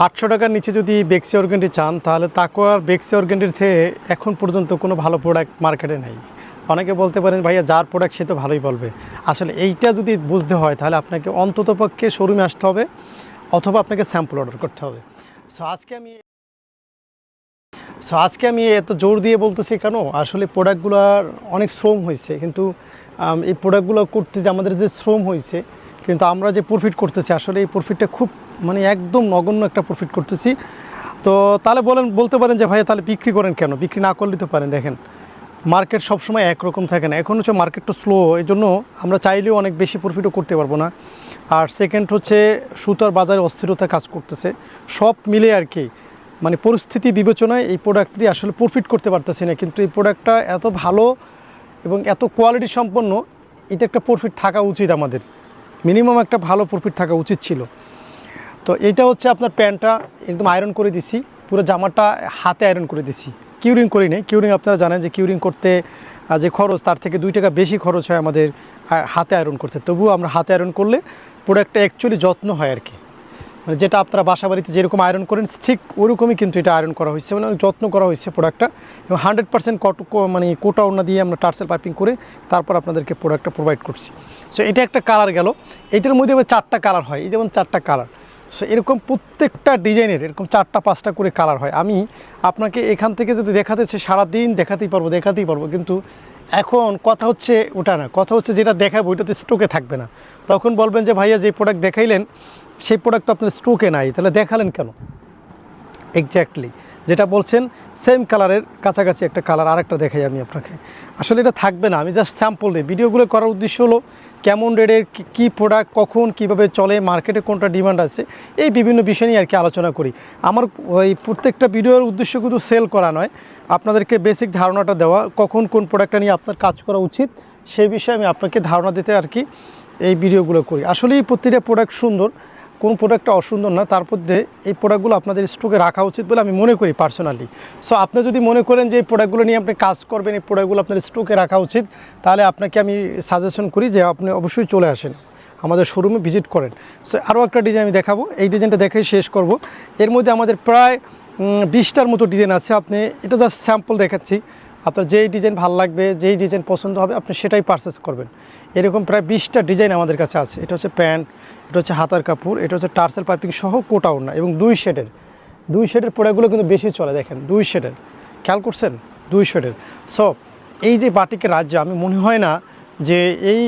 আটশো টাকার নিচে যদি বেক্সি অর্গেন্টি চান, তাহলে তাকোয়ার বেক্সি অর্গেন্টির থেকে এখন পর্যন্ত কোনো ভালো প্রোডাক্ট মার্কেটে নেই। অনেকে বলতে পারেন, ভাইয়া, যার প্রোডাক্ট সে তো ভালোই বলবে। আসলে এইটা যদি বুঝতে হয়, তাহলে আপনাকে অন্ততপক্ষে শোরুমে আসতে হবে, অথবা আপনাকে স্যাম্পল অর্ডার করতে হবে। সো আজকে আমি সো আজকে আমি এত জোর দিয়ে বলতেছি কেন? আসলে প্রোডাক্টগুলোর অনেক শ্রম হয়েছে কিন্তু এই প্রোডাক্টগুলো করতে যে আমাদের যে শ্রম হয়েছে কিন্তু আমরা যে প্রফিট করতেছি, আসলে এই প্রফিটটা খুব মানে একদম নগণ্য একটা প্রফিট করতেছি। তো তাহলে বলেন, বলতে পারেন যে ভাই তাহলে বিক্রি করেন কেন? বিক্রি না করলে তো পারেন, দেখেন। মার্কেট সবসময় একরকম থাকে না। এখন হচ্ছে মার্কেটটা স্লো এই জন্য আমরা চাইলেও অনেক বেশি প্রফিটও করতে পারব না। আর সেকেন্ড হচ্ছে, সুতার বাজারে অস্থিরতা কাজ করতেছে। সব মিলে আর কি মানে পরিস্থিতি বিবেচনায় এই প্রোডাক্ট দিয়ে আসলে প্রফিট করতে পারতেছি না। কিন্তু এই প্রোডাক্টটা এত ভালো এবং এত কোয়ালিটি সম্পন্ন, এটা একটা প্রফিট থাকা উচিত আমাদের। মিনিমাম একটা ভালো প্রফিট থাকা উচিত ছিল। তো এটা হচ্ছে আপনার প্যান্টটা একদম আয়রন করে দিছি, পুরো জামাটা হাতে আয়রন করে দিছি। কিউরিং করি নেই কিউরিং আপনারা জানেন যে কিউরিং করতে যে খরচ তার থেকে দুই টাকা বেশি খরচ হয় আমাদের হাতে আয়রন করতে। তবুও আমরা হাতে আয়রন করলে পুরো একটা অ্যাকচুয়ালি যত্ন হয় আর কি। মানে যেটা আপনারা বাসা বাড়িতে যেরকম আয়রন করেন, ঠিক ওরকমই কিন্তু এটা আয়রন করা হয়েছে। মানে যত্ন করা হয়েছে প্রোডাক্টটা এবং হান্ড্রেড পার্সেন্ট কট মানে কোটা ওনা দিয়ে আমরা টার্সেল পাইপিং করে তারপর আপনাদেরকে প্রোডাক্টটা প্রোভাইড করছি। সো এটা একটা কালার গেল। এটার মধ্যে আবার চারটা কালার হয়। এই যেমন চারটা কালার সো এরকম প্রত্যেকটা ডিজাইনের এরকম চারটা, পাঁচটা করে কালার হয়। আমি আপনাকে এখান থেকে যদি দেখাতে সারাদিন দেখাতেই পারব দেখাতেই পারব। কিন্তু এখন কথা হচ্ছে, ওটা না, কথা হচ্ছে যেটা দেখাবো, ওইটা তো স্টোকে থাকবে না। তখন বলবেন যে, ভাইয়া, যে প্রোডাক্ট দেখাইলেন, সেই প্রোডাক্ট তো আপনার স্টোকে নাই, তাহলে দেখালেন কেন? এক্স্যাক্টলি যেটা বলছেন সেম কালারের কাছাকাছি একটা কালার আরেকটা দেখাই আমি আপনাকে। আসলে এটা থাকবে না, আমি জাস্ট স্যাম্পল দিই। ভিডিওগুলো করার উদ্দেশ্য হলো কেমন রেটের, কী প্রোডাক্ট কখন, কীভাবে চলে মার্কেটে কোনটা ডিমান্ড আছে, এই বিভিন্ন বিষয় নিয়ে আর কি আলোচনা করি। আমার ওই প্রত্যেকটা ভিডিওর উদ্দেশ্য কিন্তু সেল করা নয়। আপনাদেরকে বেসিক ধারণাটা দেওয়া, কখন কোন প্রোডাক্টটা নিয়ে আপনার কাজ করা উচিত, সেই বিষয়ে আমি আপনাকে ধারণা দিতে আর কি এই ভিডিওগুলো করি। আসলেই প্রতিটা প্রোডাক্ট সুন্দর কোন প্রোডাক্টটা অসুন্দর না, তার মধ্যে এই প্রোডাক্টগুলো আপনাদের স্টকে রাখা উচিত বলে আমি মনে করি পার্সোনালি সো আপনি যদি মনে করেন যে এই প্রোডাক্টগুলো নিয়ে আপনি কাজ করবেন, এই প্রোডাক্টগুলো আপনার স্টকে রাখা উচিত, তাহলে আপনাকে আমি সাজেশন করি যে আপনি অবশ্যই চলে আসেন, আমাদের শোরুমে ভিজিট করেন। সো আরও একটা ডিজাইন আমি দেখাবো, এই ডিজাইনটা দেখেই শেষ করব। এর মধ্যে আমাদের প্রায় বিশটার মতো ডিজাইন আছে, আপনি, এটা জাস্ট স্যাম্পল দেখাচ্ছি। আপনার যেই ডিজাইন ভালো লাগবে, যেই ডিজাইন পছন্দ হবে, আপনি সেটাই পারচেস করবেন। এরকম প্রায় বিশটা ডিজাইন আমাদের কাছে আছে। এটা হচ্ছে প্যান্ট এটা হচ্ছে হাতার কাপড়, এটা হচ্ছে টার্সেল পাইপিং সহ কোটা এবং দুই শেডের দুই শেডের প্রোডাক্টগুলো কিন্তু বেশি চলে, দেখেন, দুই শেডের খেয়াল করছেন? দুই শেডের সো এই যে বাটিকের রাজ্য, আমি মনে হয় না যে এই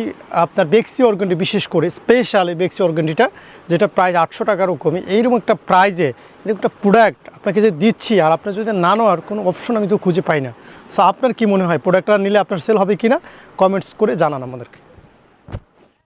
আপনার বেক্সি অর্গানটি বিশেষ করে স্পেশাল এই বেক্সি অর্গানটিটা, যেটা প্রাইস আটশো টাকারও কমে এইরকম একটা প্রাইজে এরকম একটা প্রোডাক্ট আপনাকে যে দিচ্ছি, আর আপনার যদি না নেওয়ার কোনো অপশন আমি তো খুঁজে পাই না। সো আপনার কী মনে হয় প্রোডাক্টটা নিলে আপনার সেল হবে কি না কমেন্টস করে জানান আমাদেরকে।